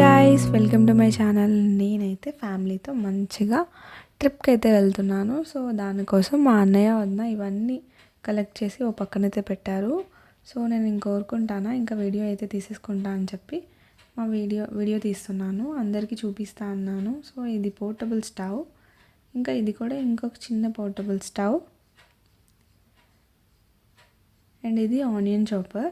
Guys welcome to my channel నేనైతే ఫ్యామిలీతో మంచిగా ట్రిప్కి అయితే వెళ్తున్నాను. సో దానికోసం మా అన్నయ్య వద్ద ఇవన్నీ కలెక్ట్ చేసి ఓ పక్కనైతే పెట్టారు. సో నేను ఇంకోరుకుంటానా ఇంకా వీడియో అయితే తీసేసుకుంటా అని చెప్పి మా వీడియో వీడియో తీస్తున్నాను. అందరికీ చూపిస్తా అన్నాను. సో ఇది పోర్టబుల్ స్టవ్. ఇంకా ఇది కూడా ఇంకొక చిన్న పోర్టబుల్ స్టవ్. అండ్ ఇది ఆనియన్ చాపర్.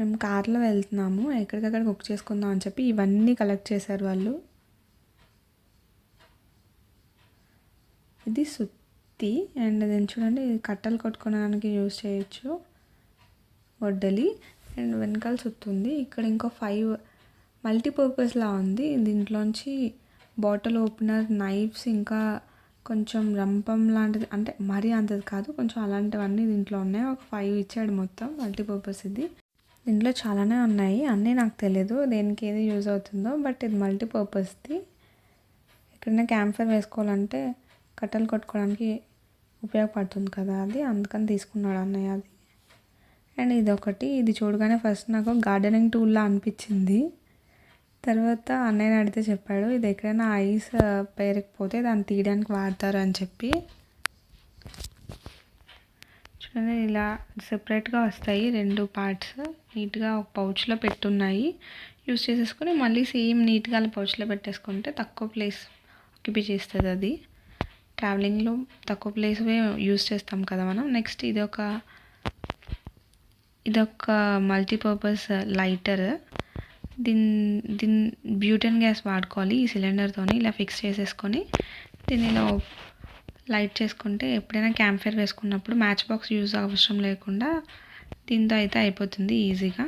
మేము కార్లో వెళ్తున్నాము ఎక్కడికక్కడ కుక్ చేసుకుందాం అని చెప్పి ఇవన్నీ కలెక్ట్ చేశారు వాళ్ళు. ఇది సుత్తి అండ్ దీన్ని చూడండి ఇది కట్టలు కొట్టుకోవడానికి యూజ్ చేయొచ్చు. వడ్డలి అండ్ వెనకాల సుత్తి ఉంది. ఇక్కడ ఇంకో ఫైవ్ మల్టీపర్పస్లా ఉంది. దీంట్లోంచి బాటిల్ ఓపెనర్ నైఫ్స్ ఇంకా కొంచెం రంపం లాంటిది అంటే మరీ అంతది కాదు కొంచెం అలాంటివన్నీ దీంట్లో ఉన్నాయి. ఒక ఫైవ్ ఇచ్చాడు మొత్తం మల్టీపర్పస్ ఇది. ఇంట్లో చాలానే ఉన్నాయి. అన్నీ నాకు తెలియదు దేనికి ఏది యూజ్ అవుతుందో. బట్ ఇది మల్టీపర్పస్ది. ఎక్కడైనా క్యాంఫర్ వేసుకోవాలంటే కట్టెలు కొట్టుకోవడానికి ఉపయోగపడుతుంది కదా అది. అందుకని తీసుకున్నాడు అన్నయ్య అది. అండ్ ఇది ఒకటి ఇది చూడగానే ఫస్ట్ నాకు గార్డెనింగ్ టూల్లా అనిపించింది. తర్వాత అన్నయ్యని అడిగితే చెప్పాడు ఇది ఎక్కడైనా ఐస్ పేరకపోతే దాన్ని తీయడానికి వాడతారు అని చెప్పి. చూడండి ఇలా సెపరేట్గా వస్తాయి. రెండు పార్ట్స్ నీట్గా ఒక పౌచ్లో పెట్టున్నాయి. యూస్ చేసేసుకొని మళ్ళీ సేమ్ నీట్గా అలా పౌచ్లో పెట్టేసుకుంటే తక్కువ ప్లేస్ ఆక్యుపై చేస్తుంది అది. ట్రావెలింగ్లో తక్కువ ప్లేస్వే యూస్ చేస్తాం కదా మనం. నెక్స్ట్ ఇది ఒక ఇదొక మల్టీపర్పస్ లైటర్ దీన్ దీన్ బ్యూటన్ గ్యాస్ వాడుకోవాలి ఈ సిలిండర్తోని ఇలా ఫిక్స్ చేసేసుకొని దీనిలో ఇలా లైట్ చేసుకుంటే ఎప్పుడైనా క్యాంఫైర్ వేసుకున్నప్పుడు మ్యాచ్ బాక్స్ యూజ్ అవసరం లేకుండా దీంతో అయితే అయిపోతుంది ఈజీగా.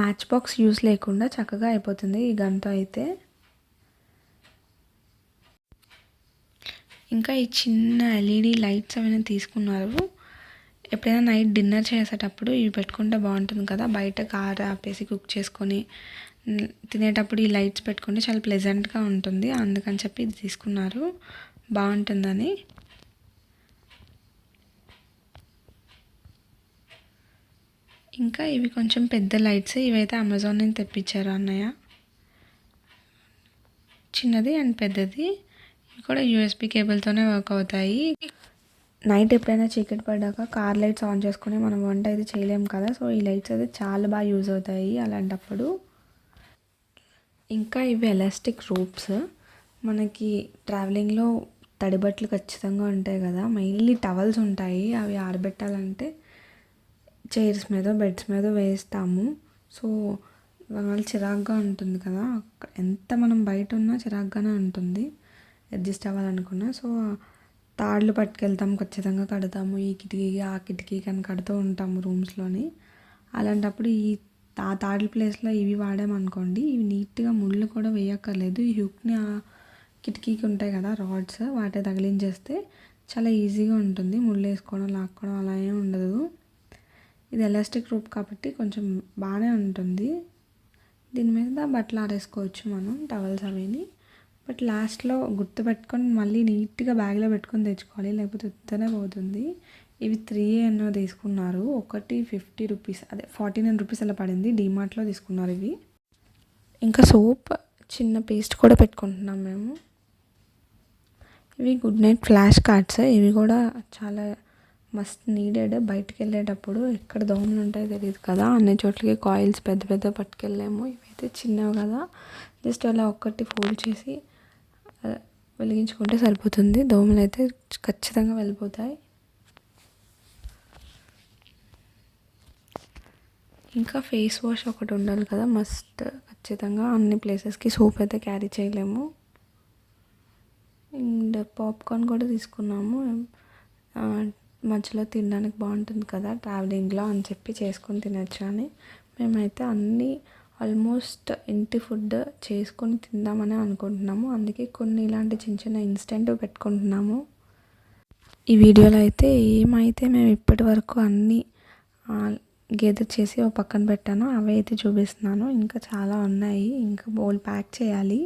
మ్యాచ్ బాక్స్ యూజ్ లేకుండా చక్కగా అయిపోతుంది ఈ గన్తో అయితే. ఇంకా ఈ చిన్న ఎల్ఈడి లైట్స్ అవన్నీ తీసుకున్నారు. ఎప్పుడైనా నైట్ డిన్నర్ చేసేటప్పుడు ఇవి పెట్టుకుంటే బాగుంటుంది కదా బయట కార్ ఆపేసి కుక్ చేసుకొని తినేటప్పుడు ఈ లైట్స్ పెట్టుకుంటే చాలా ప్లెజెంట్గా ఉంటుంది. అందుకని చెప్పి ఇది తీసుకున్నారు. బాగుంటుందని. ఇంకా ఇవి కొంచెం పెద్ద లైట్స్ ఇవైతే అమెజాన్ నుంచి తెప్పించారు అన్నయ్య. చిన్నది అండ్ పెద్దది. ఇవి కూడా యూఎస్బి కేబుల్తోనే వర్క్ అవుతాయి. నైట్ ఎప్పుడైనా చీకటి పడ్డాక కార్ లైట్స్ ఆన్ చేసుకుని మనం వంట అయితే చేయలేం కదా సో ఈ లైట్స్ అయితే చాలా బాగా యూజ్ అవుతాయి అలాంటప్పుడు. ఇంకా ఇవి ఎలాస్టిక్ రూప్స్ మనకి ట్రావెలింగ్లో తడిబట్లు ఖచ్చితంగా ఉంటాయి కదా మెయిన్లీ టవల్స్ ఉంటాయి. అవి ఆరబెట్టాలంటే చైర్స్ మీద బెడ్స్ మీద వేస్తాము. సో వాళ్ళు చిరాగ్గా ఉంటుంది కదా. ఎంత మనం బయట ఉన్నా చిరాగ్గానే ఉంటుంది. అడ్జస్ట్ అవ్వాలనుకున్నా. సో తాళ్ళు పట్టుకెళ్తాము ఖచ్చితంగా కడతాము. ఈ కిటికీకి ఆ కిటికీకి అని కడుతూ ఉంటాము రూమ్స్లోని. అలాంటప్పుడు ఈ ఆ తాళ్ళ ప్లేస్లో ఇవి వాడామనుకోండి ఇవి నీట్గా ముళ్ళు కూడా వేయక్కర్లేదు. ఈ హుక్ని ఆ కిటికీకి ఉంటాయి కదా రాడ్స్ వాటి తగిలించేస్తే చాలా ఈజీగా ఉంటుంది. ముళ్ళు వేసుకోవడం లాక్కోవడం అలా ఏం ఉండదు. ఇది ఎలాస్టిక్ రూప్ కాబట్టి కొంచెం బాగానే ఉంటుంది. దీని మీద బట్టలు ఆరేసుకోవచ్చు మనం టవల్స్ అవిని. బట్ లాస్ట్లో గుర్తు పెట్టుకొని మళ్ళీ నీట్గా బ్యాగ్లో పెట్టుకొని తెచ్చుకోవాలి లేకపోతే ఉత్తనే పోతుంది. ఇవి త్రీ ఎన్నో తీసుకున్నారు. ఒకటి ఫిఫ్టీ రూపీస్ అదే ఫార్టీ నైన్ రూపీస్ అలా పడింది. డీమార్ట్లో తీసుకున్నారు ఇవి. ఇంకా సోప్ చిన్న పేస్ట్ కూడా పెట్టుకుంటున్నాం మేము. ఇవి గుడ్ నైట్ ఫ్లాష్ కార్డ్స్. ఇవి కూడా చాలా మస్ట్ నీడెడ్ బయటకు వెళ్ళేటప్పుడు ఎక్కడ దోమలు ఉంటాయో తెలియదు కదా. అన్ని చోట్లకి కాయిల్స్ పెద్ద పెద్ద పట్టుకెళ్ళాము. ఇవైతే చిన్నవి కదా. జస్ట్ అలా ఒక్కటి ఫోల్డ్ చేసి వెలిగించుకుంటే సరిపోతుంది. దోమలు అయితే ఖచ్చితంగా వెళ్ళిపోతాయి. ఇంకా ఫేస్ వాష్ ఒకటి ఉండాలి కదా. మస్ట్ ఖచ్చితంగా అన్ని ప్లేసెస్కి సోప్ అయితే క్యారీ చేయలేము. అండ్ పాప్కార్న్ కూడా తీసుకున్నాము. మధ్యలో తినడానికి బాగుంటుంది కదా ట్రావెలింగ్లో అని చెప్పి చేసుకొని తినొచ్చు అని. మేమైతే అన్నీ ఆల్మోస్ట్ ఇంటి ఫుడ్ చేసుకొని తిందామని అనుకుంటున్నాము. అందుకే కొన్ని ఇలాంటి చిన్న చిన్న ఇన్స్టెంట్ పెట్టుకుంటున్నాము. ఈ వీడియోలో అయితే ఏమైతే మేము ఇప్పటి వరకు అన్నీ గేదర్ చేసి ఒక పక్కన పెట్టాను అవి అయితే చూపిస్తున్నాను. ఇంకా చాలా ఉన్నాయి. ఇంకా బౌల్ ప్యాక్ చేయాలి.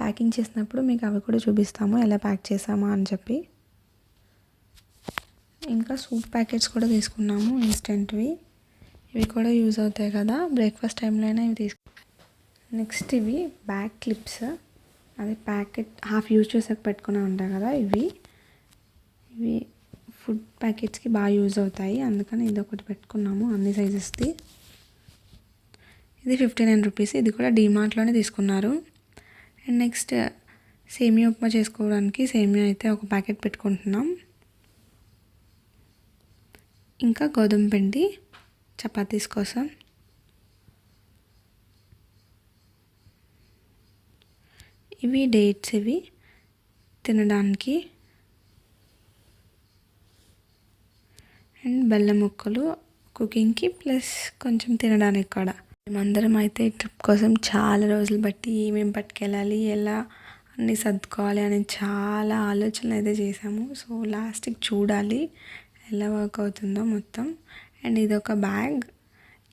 ప్యాకింగ్ చేసినప్పుడు మీకు అవి కూడా చూపిస్తాము. ఎలా ప్యాక్ చేసామా అని చెప్పి. ఇంకా సూప్ ప్యాకెట్స్ కూడా తీసుకున్నాము ఇన్స్టెంట్వి. ఇవి కూడా యూజ్ అవుతాయి కదా బ్రేక్ఫాస్ట్ టైంలో అయినా ఇవి తీసుకు. నెక్స్ట్ ఇవి బ్యాక్ క్లిప్స్. అది ప్యాకెట్ హాఫ్ యూజ్ చేసాక పెట్టుకునే ఉంటాయి కదా ఇవి. ఇవి ఫుడ్ ప్యాకెట్స్కి బాగా యూజ్ అవుతాయి. అందుకని ఇది ఒకటి పెట్టుకున్నాము అన్ని సైజెస్ది. ఇది ఫిఫ్టీ నైన్ రూపీస్. ఇది కూడా డీమార్ట్లోనే తీసుకున్నారు. అండ్ నెక్స్ట్ సేమియా ఉప్మా చేసుకోవడానికి సేమియా అయితే ఒక ప్యాకెట్ పెట్టుకుంటున్నాం. ఇంకా గోధుమ పిండి చపాతీస్ కోసం. ఇవి డేట్స్ ఇవి. తినడానికి. అండ్ బెల్లం ముక్కలు కుకింగ్కి ప్లస్ కొంచెం తినడానికి కూడా. మేమందరం అయితే ఈ ట్రిప్ కోసం చాలా రోజులు బట్టి ఏమేమి పట్టుకెళ్ళాలి ఎలా అన్నీ సర్దుకోవాలి అని చాలా ఆలోచనలు అయితే చేసాము సో లాస్ట్కి చూడాలి. ఎలా వర్క్ అవుతుందో మొత్తం. అండ్ ఇది ఒక బ్యాగ్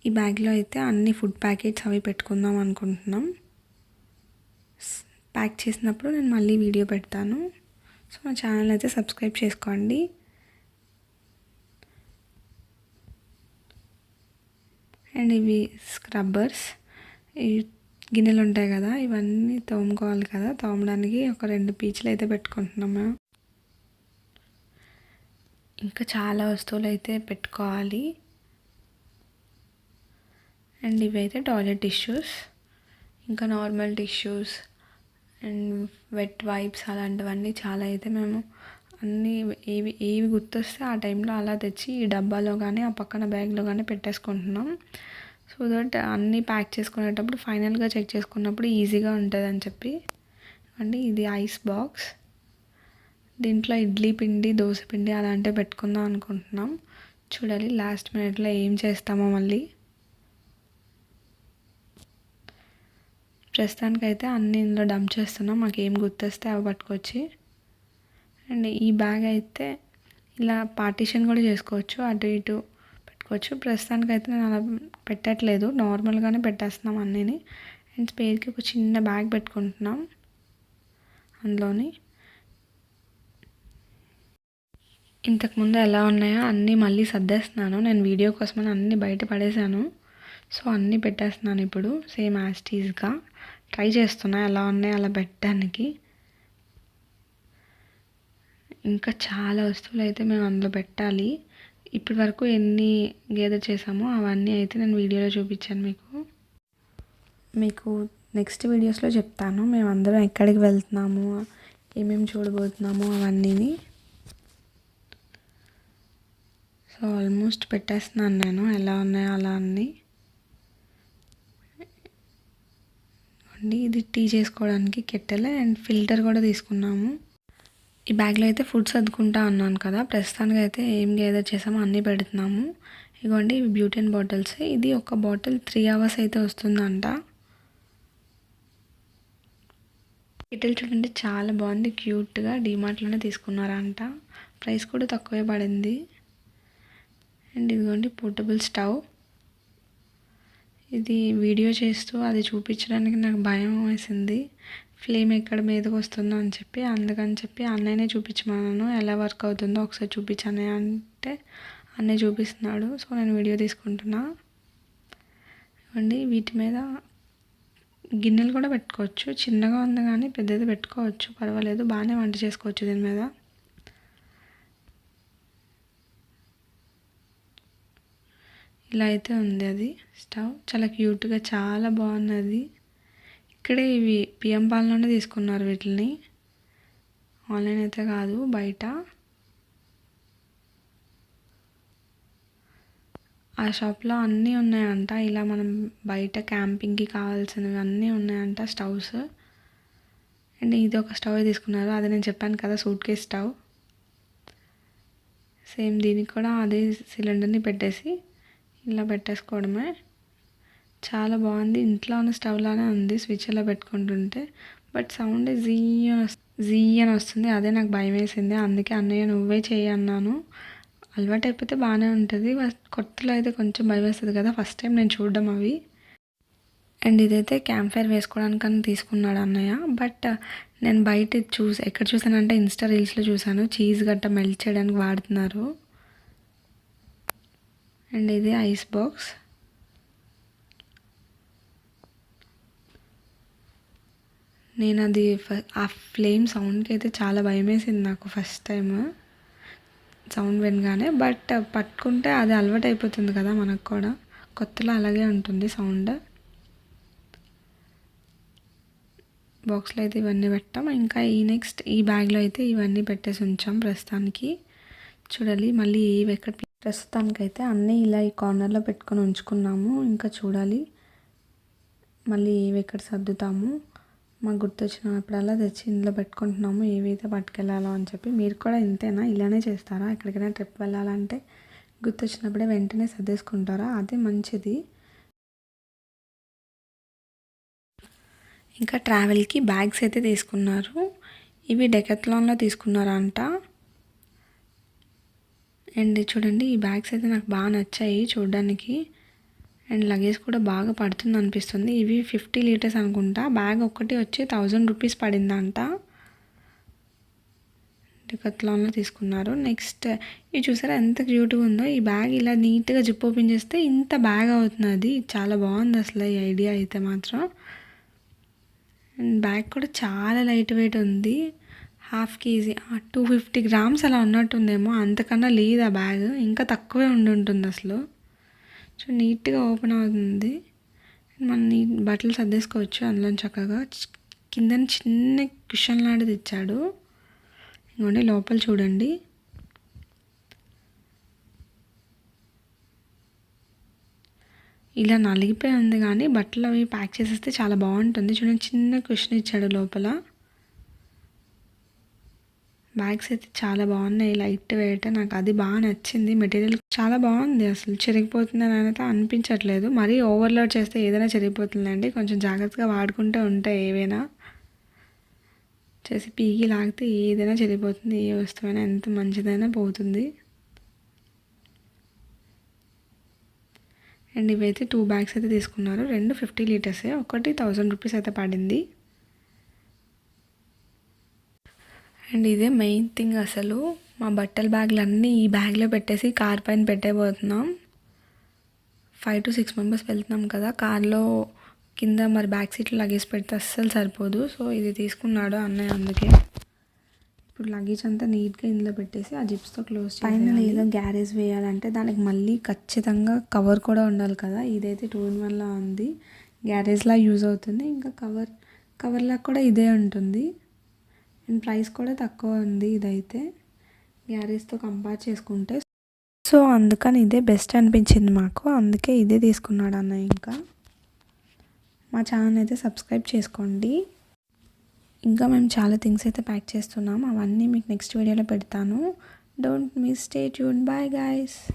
ఈ బ్యాగ్లో అయితే అన్ని ఫుడ్ ప్యాకెట్స్ అవి పెట్టుకుందాం అనుకుంటున్నాం. ప్యాక్ చేసినప్పుడు నేను మళ్ళీ వీడియో పెడతాను. సో మా ఛానల్ అయితే సబ్స్క్రైబ్ చేసుకోండి. అండ్ ఇవి స్క్రబ్బర్స్ ఈ గిన్నెలు ఉంటాయి కదా ఇవన్నీ తోముకోవాలి కదా. తోమడానికి ఒక రెండు పీచులు అయితే పెట్టుకుంటున్నాము ఇంకా చాలా వస్తువులు అయితే పెట్టుకోవాలి. అండ్ ఇవైతే టాయిలెట్ టిష్యూస్ ఇంకా normal tissues and wet wipes అలాంటివన్నీ చాలా అయితే మేము అన్నీ ఏవి ఏవి గుర్తొస్తే ఆ టైంలో అలా తెచ్చి ఈ డబ్బాలో కానీ ఆ పక్కన బ్యాగ్లో కానీ పెట్టేసుకుంటున్నాం. సో దట్ అన్నీ ప్యాక్ చేసుకునేటప్పుడు ఫైనల్గా చెక్ చేసుకున్నప్పుడు ఈజీగా ఉంటుంది అని చెప్పి. అండి ఇది ఐస్ బాక్స్. దీంట్లో ఇడ్లీ పిండి దోశ పిండి అలాంటివి పెట్టుకుందాం అనుకుంటున్నాం. చూడాలి లాస్ట్ మినిట్లో ఏం చేస్తామో మళ్ళీ. ప్రస్తుతానికైతే అన్నీ ఇందులో డంప్ చేస్తున్నాం మాకు ఏం గుర్తొస్తే అవి పట్టుకొచ్చి. అండ్ ఈ బ్యాగ్ అయితే ఇలా పార్టీషన్ కూడా చేసుకోవచ్చు అటు ఇటు పెట్టుకోవచ్చు. ప్రస్తుతానికైతే నేను అలా పెట్టట్లేదు నార్మల్గానే పెట్టేస్తున్నాం అన్నీని. అండ్ స్పేర్కి ఒక చిన్న బ్యాగ్ పెట్టుకుంటున్నాం అందులోని. ఇంతకుముందు ఎలా ఉన్నాయో అన్నీ మళ్ళీ సర్దేస్తున్నాను. నేను వీడియో కోసమని అన్నీ బయట పడేశాను. సో అన్నీ పెట్టేస్తున్నాను ఇప్పుడు. సేమ్ యాస్టీస్గా ట్రై చేస్తున్నా ఎలా ఉన్నాయి అలా పెట్టడానికి. ఇంకా చాలా వస్తువులు అయితే మేము అందులో పెట్టాలి. ఇప్పటి వరకు ఎన్ని గేదర్ చేసామో అవన్నీ అయితే నేను వీడియోలో చూపించాను మీకు. మీకు నెక్స్ట్ వీడియోస్లో చెప్తాను. మేము అందరం ఎక్కడికి వెళ్తున్నాము ఏమేమి చూడబోతున్నాము అవన్నీని. సో ఆల్మోస్ట్ పెట్టేస్తున్నాను నేను. ఎలా ఉన్నాయో అలా అన్నీ. ఇది టీ చేసుకోవడానికి కెట్టెల్ అండ్ ఫిల్టర్ కూడా తీసుకున్నాము. ఈ బ్యాగ్లో అయితే ఫుడ్ సర్దుకుంటా అన్నాను కదా. ప్రస్తుతానికి అయితే ఏం గేదర్ చేసామో అన్నీ పెడుతున్నాము. ఇగోండి ఇవి బ్యూటెన్ బాటిల్స్. ఇది ఒక బాటిల్ త్రీ అవర్స్ అయితే వస్తుందంట. కిటిల్ చూడండి చాలా బాగుంది. క్యూట్గా డీమార్ట్లోనే తీసుకున్నారంట. ప్రైస్ కూడా తక్కువే పడింది. అండ్ ఇదిగోండి పోర్టబుల్ స్టవ్ ఇది వీడియో చేస్తూ అది చూపించడానికి నాకు భయం వేసింది. ఫ్లేమ్ ఎక్కడ మీదకి వస్తుందో అని చెప్పి అందుకని చెప్పి అన్నయ్యనే చూపించమన్నాను. ఎలా వర్క్ అవుతుందో ఒకసారి చూపించాను అంటే అన్నయ్య చూపిస్తున్నాడు. సో నేను వీడియో తీసుకుంటున్నా. ఇవ్వండి వీటి మీద గిన్నెలు కూడా పెట్టుకోవచ్చు. చిన్నగా ఉంది కానీ పెద్దది పెట్టుకోవచ్చు. పర్వాలేదు బాగానే వంట చేసుకోవచ్చు దీని మీద. ఇలా అయితే ఉంది అది స్టవ్. చాలా క్యూట్గా చాలా బాగున్నది. ఇక్కడే ఇవి పిఎం పాలలోనే తీసుకున్నారు వీటిని ఆన్లైన్ అయితే కాదు బయట. ఆ షాప్లో అన్నీ ఉన్నాయంట. ఇలా మనం బయట క్యాంపింగ్కి కావాల్సినవి అన్నీ ఉన్నాయంట స్టవ్స్. అండ్ ఇది ఒక స్టవ్ తీసుకున్నారు. అది నేను చెప్పాను కదా సూట్ కేస్ స్టవ్. సేమ్ దీనికి కూడా అదే సిలిండర్ని పెట్టేసి ఇలా పెట్టేసుకోవడమే. చాలా బాగుంది. ఇంట్లో ఉన్న స్టవ్ ఉంది. స్విచ్ పెట్టుకుంటుంటే. బట్ సౌండ్ జీ జీ అని వస్తుంది. అదే నాకు భయం వేసింది. అందుకే అన్నయ్య నువ్వే చేయన్నాను అలవాటు అయిపోతే బాగానే ఉంటుంది. కొత్తలో అయితే కొంచెం భయం వేస్తుంది కదా. ఫస్ట్ టైం నేను చూడడం అవి. అండ్ ఇదైతే క్యాంప్ ఫైర్ వేసుకోవడానికని తీసుకున్నాడు అన్నయ్య. బట్ నేను బయట చూసి ఎక్కడ చూసానంటే ఇన్స్టా రీల్స్లో చూసాను. చీజ్ గట్ట మెల్ట్ చేయడానికి వాడుతున్నారు. అండ్ ఇది ఐస్ బాక్స్. నేను అది ఫ- ఆ ఫ్లేమ్ సౌండ్కి అయితే చాలా భయం వేసింది నాకు ఫస్ట్ టైం సౌండ్ వినగానే బట్ పట్టుకుంటే అది అలవాటు అయిపోతుంది కదా మనకు కూడా. కొత్తలో అలాగే ఉంటుంది సౌండ్. బాక్స్లో అయితే ఇవన్నీ పెట్టాం. ఇంకా ఈ నెక్స్ట్ ఈ బ్యాగ్లో అయితే ఇవన్నీ పెట్టేసి ఉంచాం ప్రస్తుతానికి. చూడాలి మళ్ళీ ఏవి ఎక్కడ ప్రస్తుతానికైతే అన్నీ ఇలా ఈ కార్నర్లో పెట్టుకొని ఉంచుకున్నాము. ఇంకా చూడాలి. మళ్ళీ ఏవి ఎక్కడ సర్దుతాము. మాకు గుర్తొచ్చినప్పుడల్లా తెచ్చి ఇందులో పెట్టుకుంటున్నాము. ఏవైతే పట్టుకెళ్ళాలో అని చెప్పి. మీరు కూడా ఇంతేనా? ఇలానే చేస్తారా? ఎక్కడికైనా ట్రిప్ వెళ్ళాలంటే గుర్తొచ్చినప్పుడే వెంటనే సర్దేసుకుంటారా? అదే మంచిది. ఇంకా ట్రావెల్కి బ్యాగ్స్ అయితే తీసుకున్నారు. ఇవి డెకత్లాన్లో తీసుకున్నారంట. అండ్ చూడండి ఈ బ్యాగ్స్ అయితే నాకు బాగా నచ్చాయి చూడడానికి. అండ్ లగేజ్ కూడా బాగా పడుతుంది అనిపిస్తుంది. ఇవి ఫిఫ్టీ లీటర్స్ అనుకుంటా. బ్యాగ్ ఒక్కటి వచ్చి థౌజండ్ రూపీస్ పడిందంట. డికత్లాన్లో తీసుకున్నారు. నెక్స్ట్ ఇది చూసారా ఎంత క్యూట్గా ఉందో? ఈ బ్యాగ్ ఇలా నీట్గా జిప్ ఓపెన్ చేస్తే ఇంత బ్యాగ్ అవుతుంది అది. చాలా బాగుంది అసలు ఈ ఐడియా అయితే మాత్రం. అండ్ బ్యాగ్ కూడా చాలా లైట్ వెయిట్ ఉంది. Half KG. Two fifty grams అలా ఉన్నట్టుందేమో అంతకన్నా లేదు ఆ బ్యాగ్? ఇంకా తక్కువే ఉండి ఉంటుంది అసలు. సో నీట్గా ఓపెన్ అవుతుంది. మనం నీ బట్టలు సర్దేసుకోవచ్చు అందులో చక్కగా. చి- కింద చిన్న కుషన్ లాంటిది ఇచ్చాడు ఇంకోండి లోపల చూడండి. ఇలా నలిగిపోయి ఉంది కానీ బట్టలు అవి ప్యాక్ చేసేస్తే చాలా బాగుంటుంది. చూడండి చిన్న క్వశ్చన్ ఇచ్చాడు లోపల. బ్యాగ్స్ అయితే చాలా బాగున్నాయి. లైట్ వెయిట్ నాకు అది బాగా నచ్చింది. మెటీరియల్ చాలా బాగుంది అసలు. చెరిగిపోతుందని అయితే అనిపించట్లేదు. మరీ ఓవర్లోడ్ చేస్తే ఏదైనా చెరిగిపోతుందండి. కొంచెం జాగ్రత్తగా వాడుకుంటూ ఉంటాయి ఏవైనా. చేసి పీకి లాగితే ఏదైనా చెరిగిపోతుంది. ఏ వస్తువైనా ఎంత మంచిదైనా పోతుంది. అండ్ ఇవైతే టూ బ్యాగ్స్ అయితే తీసుకున్నారు. రెండు ఫిఫ్టీ లీటర్సే ఒకటి థౌజండ్ రూపీస్ అయితే పడింది. అండ్ ఇదే మెయిన్ థింగ్ అసలు. మా బట్టల బ్యాగ్లు అన్నీ ఈ బ్యాగ్లో పెట్టేసి కార్ పైన పెట్టేపోతున్నాం ఫైవ్ టు సిక్స్ మెంబర్స్ వెళ్తున్నాం కదా. కార్లో కింద మరి బ్యాక్ సీట్లో లగేజ్ పెడితే అస్సలు సరిపోదు. సో ఇది తీసుకున్నాడు అన్నయ్య అందుకే. ఇప్పుడు లగేజ్ అంతా నీట్గా ఇందులో పెట్టేసి ఆ జిప్స్తో క్లోజ్ పైన ఏదో గ్యారేజ్ వేయాలంటే దానికి మళ్ళీ ఖచ్చితంగా కవర్ కూడా ఉండాలి కదా. ఇదైతే టూ ఇన్ వన్లా ఉంది. గ్యారేజ్లా యూజ్ అవుతుంది. ఇంకా కవర్ కవర్లా కూడా ఇదే ఉంటుంది. అండ్ ప్రైస్ కూడా తక్కువ ఉంది ఇదైతే. గ్యారేజ్తో కంపేర్ చేసుకుంటే. సో అందుకని ఇదే బెస్ట్ అనిపించింది మాకు. అందుకే ఇదే తీసుకున్నాడు అన్న ఇంకా. మా ఛానల్ అయితే సబ్స్క్రైబ్ చేసుకోండి. ఇంకా మేము చాలా థింగ్స్ అయితే ప్యాక్ చేస్తున్నాం. అవన్నీ మీకు నెక్స్ట్ వీడియోలో పెడతాను. Don't miss stay tuned bye guys.